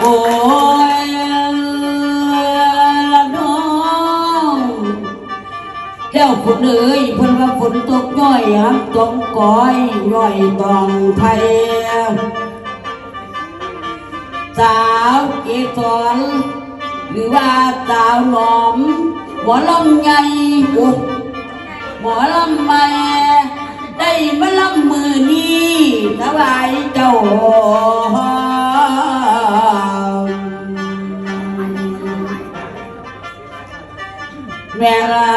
โอ้ยละนองแล้วฝนเอ้ยเนว่าฝนตกย่อยฮัตองก้อยย่อยตองไทยสาวเกสรหรือว่าสาวหลอมหมอลำใหญ่หมอลำใหได้มาลำมือนี้สบายเจ้า แม่ลา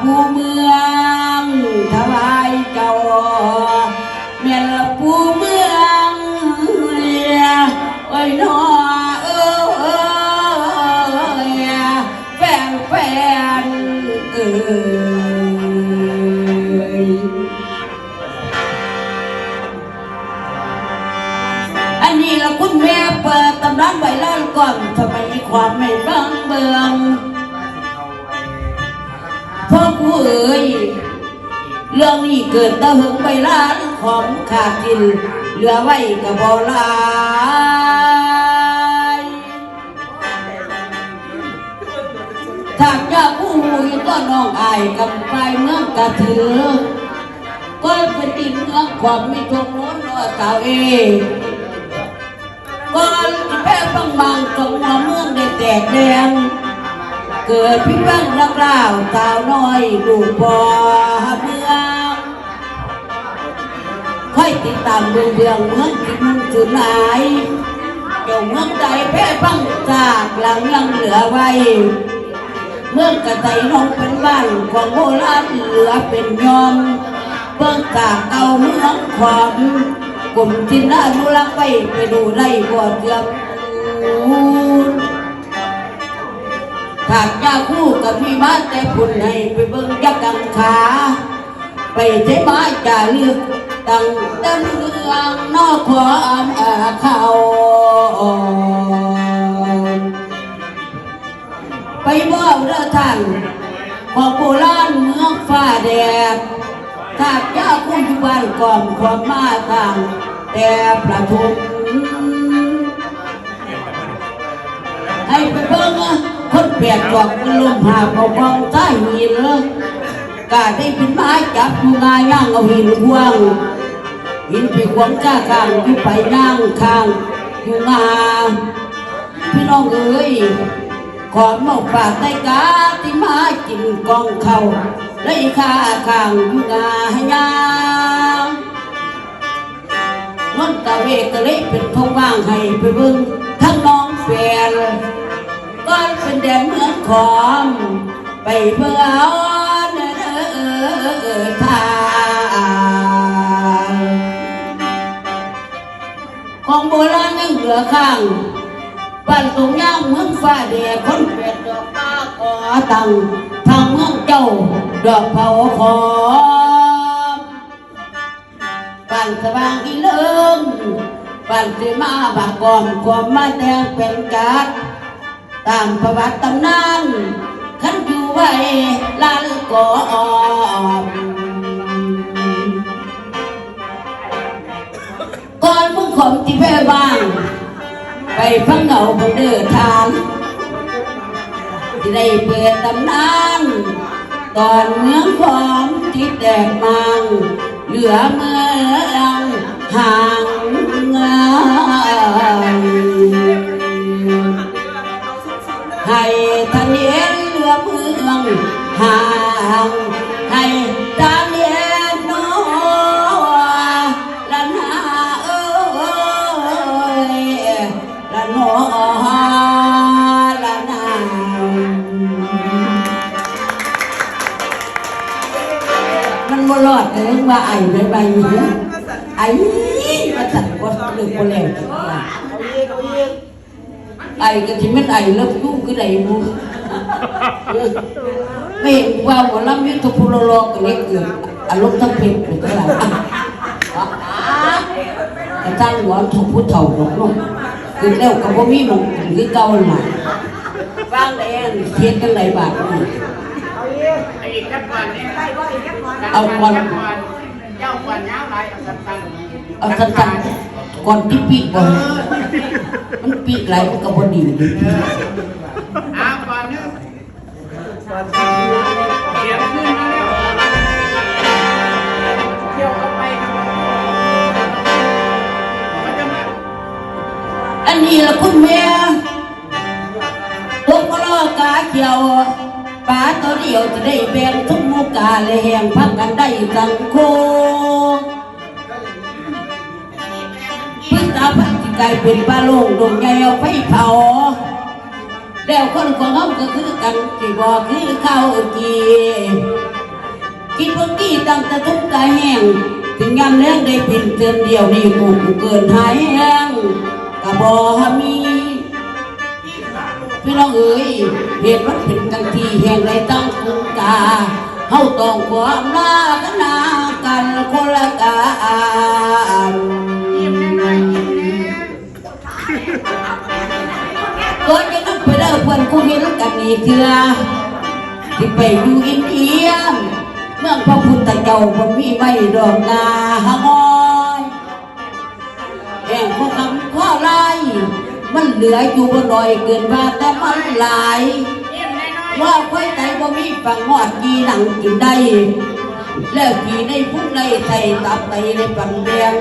ผู้เมืองถวายเจ้าแม่ลาผู้เมืองเรียโอ้นอเอ้ยแฟนแฟนเอ้ยอันนี้เราคุณแม่เปิดตำนานไว้แล้วก่อนทำไมความไม่บัง เรื่องนี้เกิดตะหึงไปล้านของขาดกินเหลือไว้กับบอลายทางยาผู้หูยก็น้องอายกับไปเมืองกระถือก็เป็นดินเมืองความมีทงโน้นรอสาวเอก่อนแพ้บางบางๆตรงหัวเมืองได้แตกแดง เกิดพิบังรักเล่าวสาวน้อยลูกบอ ติดตามเรื่องเรื่องเมืองที่มุ่งจุดหมายเจ้าเมืองใดแพ้บังจากหลังยังเหลือไว้ เมืองกระไตน้องเป็นบ้านของโบราณเหลือเป็นยอมเบิ่งจากเก่าเมืองความกลุ่มที่น่าอนุรักษ์ไว้ไปดูได้บ่เทียมถากยาคู่กับพี่มาแต่พุ่นให้ไปเบิ่งยักกังขา ไปเทมาจ่าเลือก ตั้งเต็มเมืองนอกขออามเขาไปบ่าวเด้อท่านของโบราณเมืองฟ้าแดดถากยาคู่อยู่บ้านก่อนความมาทางแต่ประทุมให้ไปเบิ่งอะคนเปียกกมันลมหาเขากองใต้หิน กาได้เป็นไม้จับงาย่างเอาหินพวงหินไปขวงก้าข้างที่ไปย่างข้างอยู่งาพี่น้องเอ้ยขอนหมกปากได้กาที่มากินกองเขาได้ค่าข้างอยู่งาให้ย่างมันตะเวกก็เลยเป็นทองว่างให้ไปเบิ่งทั้งน้องแฟนก็เป็นแดนเมืองขอมไปเพื่อเอา ของโบราณยังเหลือข้างบ้านตรงย่างเมืองฟ้าแดดคนเป็ดดอกป้าขอตังทางเมืองเจ้าดอกเผาขอมปันสว่างอีเลิงปันสิมาบากกอมความมาแดงเป็นกัดตามประวัติตำนาน ไว้ลานก่อมก่อนมึงขมที่แพ่บ้าง ไปพังเหงาบนเดือทางที่ได้เปิดตำนานตอนเมืองความที่แตกมัง เหลือเมืองห่างเง ห่างให้ท่านเห็นโนละนาเอ้ยละโนละนามันบ่รอดเลยว่าไอ้ใบใบนี้ไอ้มาสั่นก็เลือกคนแรงไอ้ก็ที่มันไอ้เลิกยุ่งคือไอ้มู ไม่ว่าหมอลำยุทธภูรโลก็เล็กเกินอารมณ์ทั้งเพลงเป็นเท่าไหร่กระทั่งหัวถูกผู้เฒ่าหลงลงคือแล้วก็บ่มีหมองกินคือเก่าหน่ะว่างแดงเทียนกันไหลบาทนี่อีกแค่ก่อนเนี่ยเอาก่อนเจ้าก่อนย้าวไรเอาสั้นเอาสั้นๆก่อนที่ปีก่อนมันปีไหลมันก็บ่ดีเลย เสียงขึ้นแล้วเที่ยวเข้าไปมันจะมอันนี้ละคุณแม่ลูกก็ลอกาเขียวป้าตัวเดียวจะได้แบ่งทุกมุกาเลยแห่งพักกันได้สังคพึ่งตาพักที่กลายเป็นปลาโลงดวงใหญ่เอาไฟเผา แล้วคนของเขาก็คือกันที่บอกคือเข้าวกีคิดว่ากี้ตั้งแต่ทุกตาแห้งถึงยามแรงได้เป็นเตือนเดียวนี่กูเกินหายแห้งกะบอมีพี่น้องเอ๋ยเหตุมันเป็นกันที่แห่งไรตั้งกุงกาเฮาต้องความลากันนากัน อีกเถื่อที่ไปอยู่อินเดียเมืองพระพุทธเจ้าคนมีไม่ดอกนาหางอยแห่งพวกคำข้อไล่มันเหลืออยู่บนดอยเกินมาแต่มันหลาย ว่าไว้ใจบ่มีฝังหอดกีหนังกินได้แล้วกีในพุ่งในไทยตับไตในปันเรียง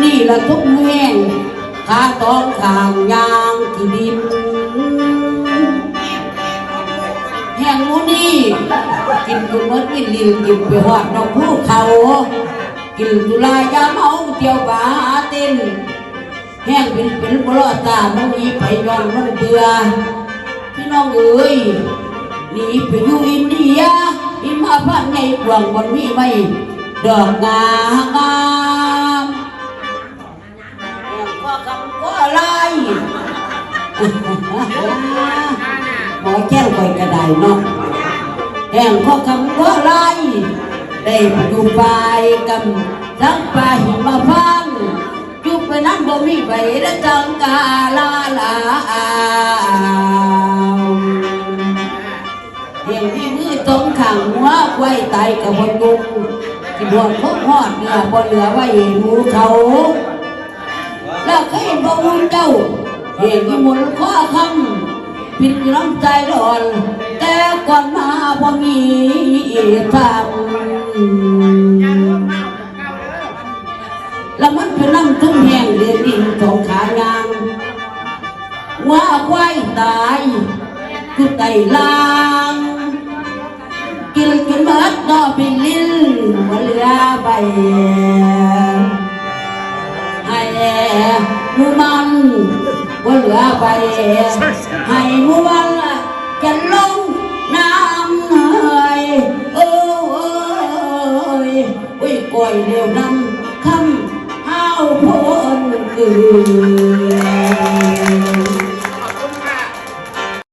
นี่ละทุกแห่งขาตองขางยางที่ดิน งหมูนี่กินกุมดวินลินกินไปหอดนอกภูเขา กินตุลายาเมาเที่ยวบาหาเต้นแห้งเป็นเป็นบลอดตามันมีไปย้อนมันเบื่อพี่น้องเอ้ยหนีไปอยู่อินเดียอิมาพันในกวางบนมีไม่ดอกงางามแห่งก็คำก็ไล่ หมอแก้วไปกระไดเนาะแห่งก็คำก็ไล่ได้ไปอยู่ไปกันทั้งปาหิมพันต์อยู่ไปนั้นบ่มีใบและจังกาลาลาเห็นมีมือตรงขังหัวไว้ตายกับบนดุงที่บวชพบหอดเหนือบ่เหลือไว้หมูเขาแล้วเคยเห็นพระองค์เจ้าเห็นวิมลข้อคำ ผิดน้ำใจร้อนแต่ก่อนมาบ่มีทางแล้วมันเป็นน้ำทุ่งแห้งเรียนดินสองขายางว่าควายตายคือไตลางกินกินเบิดก็เป็นลิ้นมาเหลือไปให้หมูมัน บนเรือไปให้มัวจะลงน้ำเหยโอ้ยโอ้ยก่อยเร็วน้ำคำห้าวพ้นคืน